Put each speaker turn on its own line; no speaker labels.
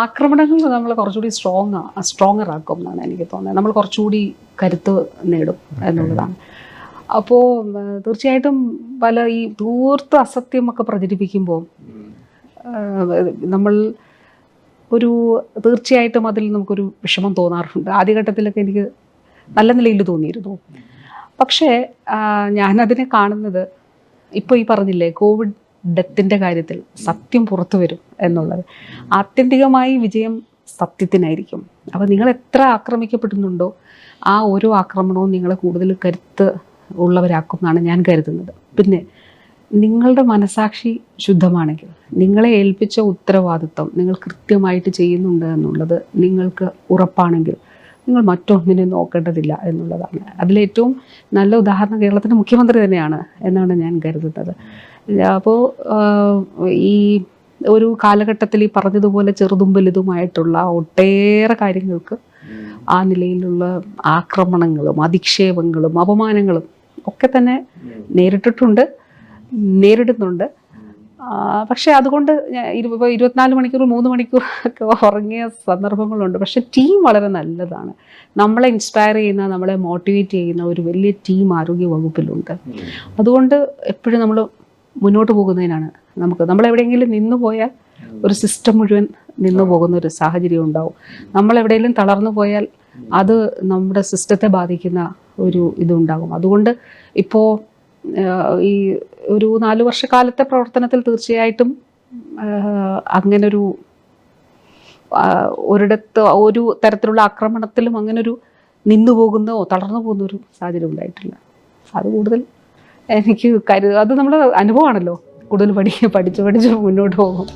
ആക്രമണങ്ങൾ നമ്മൾ കുറച്ചുകൂടി സ്ട്രോങ് സ്ട്രോങ്ങർ ആക്കും എന്നാണ് എനിക്ക് തോന്നുന്നത്. നമ്മൾ കുറച്ചുകൂടി കരുത്ത് നേടും എന്നുള്ളതാണ്. അപ്പോൾ തീർച്ചയായിട്ടും പല ഈ ദൂർത്ത് അസത്യമൊക്കെ പ്രചരിപ്പിക്കുമ്പോൾ നമ്മൾ ഒരു തീർച്ചയായിട്ടും അതിൽ നമുക്കൊരു വിഷമം തോന്നാറുണ്ട്. ആദ്യഘട്ടത്തിലൊക്കെ എനിക്ക് നല്ല നിലയിൽ തോന്നിയിരുന്നു. പക്ഷേ ഞാനതിനെ കാണുന്നത് ഇപ്പോൾ ഈ പറഞ്ഞില്ലേ കോവിഡ് ഡെത്തിന്റെ കാര്യത്തിൽ സത്യം പുറത്തു വരും എന്നുള്ളത്. ആത്യന്തികമായി വിജയം സത്യത്തിനായിരിക്കും. അപ്പോൾ നിങ്ങൾ എത്ര ആക്രമിക്കപ്പെടുന്നുണ്ടോ ആ ഓരോ ആക്രമണവും നിങ്ങളെ കൂടുതൽ കരുത്ത് ഉള്ളവരാക്കും എന്നാണ് ഞാൻ കരുതുന്നത്. പിന്നെ നിങ്ങളുടെ മനസാക്ഷി ശുദ്ധമാണെങ്കിൽ നിങ്ങളെ ഏൽപ്പിച്ച ഉത്തരവാദിത്വം നിങ്ങൾ കൃത്യമായിട്ട് ചെയ്യുന്നുണ്ട് എന്നുള്ളത് നിങ്ങൾക്ക് ഉറപ്പാണെങ്കിൽ നിങ്ങൾ മറ്റൊന്നിനെ നോക്കേണ്ടതില്ല എന്നുള്ളതാണ്. അതിലേറ്റവും നല്ല ഉദാഹരണം കേരളത്തിന്റെ മുഖ്യമന്ത്രി തന്നെയാണ് എന്നാണ് ഞാൻ കരുതുന്നത്. അപ്പോൾ ഈ ഒരു കാലഘട്ടത്തിൽ ഈ പറഞ്ഞതുപോലെ ചെറുതും വലുതുമായിട്ടുള്ള ഒട്ടേറെ കാര്യങ്ങൾക്ക് ആ നിലയിലുള്ള ആക്രമണങ്ങളും അധിക്ഷേപങ്ങളും അപമാനങ്ങളും ഒക്കെ തന്നെ നേരിട്ടിട്ടുണ്ട് നേരിടുന്നുണ്ട്. പക്ഷേ അതുകൊണ്ട് ഇപ്പോൾ ഇരുപത്തിനാല് മണിക്കൂർ മൂന്ന് മണിക്കൂർ ഒക്കെ ഉറങ്ങിയ സന്ദർഭങ്ങളുണ്ട്. പക്ഷെ ടീം വളരെ നല്ലതാണ്. നമ്മളെ ഇൻസ്പയർ ചെയ്യുന്ന നമ്മളെ മോട്ടിവേറ്റ് ചെയ്യുന്ന ഒരു വലിയ ടീം ആരോഗ്യ വകുപ്പിലുണ്ട്. അതുകൊണ്ട് എപ്പോഴും നമ്മൾ മുന്നോട്ട് പോകുന്നതിനാണ് നമുക്ക് നമ്മൾ എവിടെയെങ്കിലും നിന്നു പോയാൽ ഒരു സിസ്റ്റം മുഴുവൻ നിന്നു പോകുന്ന ഒരു സാഹചര്യം ഉണ്ടാവും. നമ്മൾ എവിടെയെങ്കിലും തളർന്നു പോയാൽ അത് നമ്മുടെ സിസ്റ്റത്തെ ബാധിക്കുന്ന ഒരു ഇതുണ്ടാകും അതുകൊണ്ട് ഇപ്പോൾ ഈ ഒരു നാല് വർഷക്കാലത്തെ പ്രവർത്തനത്തിൽ തീർച്ചയായിട്ടും അങ്ങനൊരു ഒരിടത്ത് ഒരു തരത്തിലുള്ള ആക്രമണത്തിലും അങ്ങനൊരു നിന്നു പോകുന്നോ തളർന്നു പോകുന്ന ഒരു സാഹചര്യം ഉണ്ടായിട്ടില്ല. അത് കൂടുതൽ എനിക്ക് കരു അത് നമ്മുടെ അനുഭവമാണല്ലോ. കൂടുതൽ പഠിക്കുക പഠിച്ച് പഠിച്ച് മുന്നോട്ട് പോകും.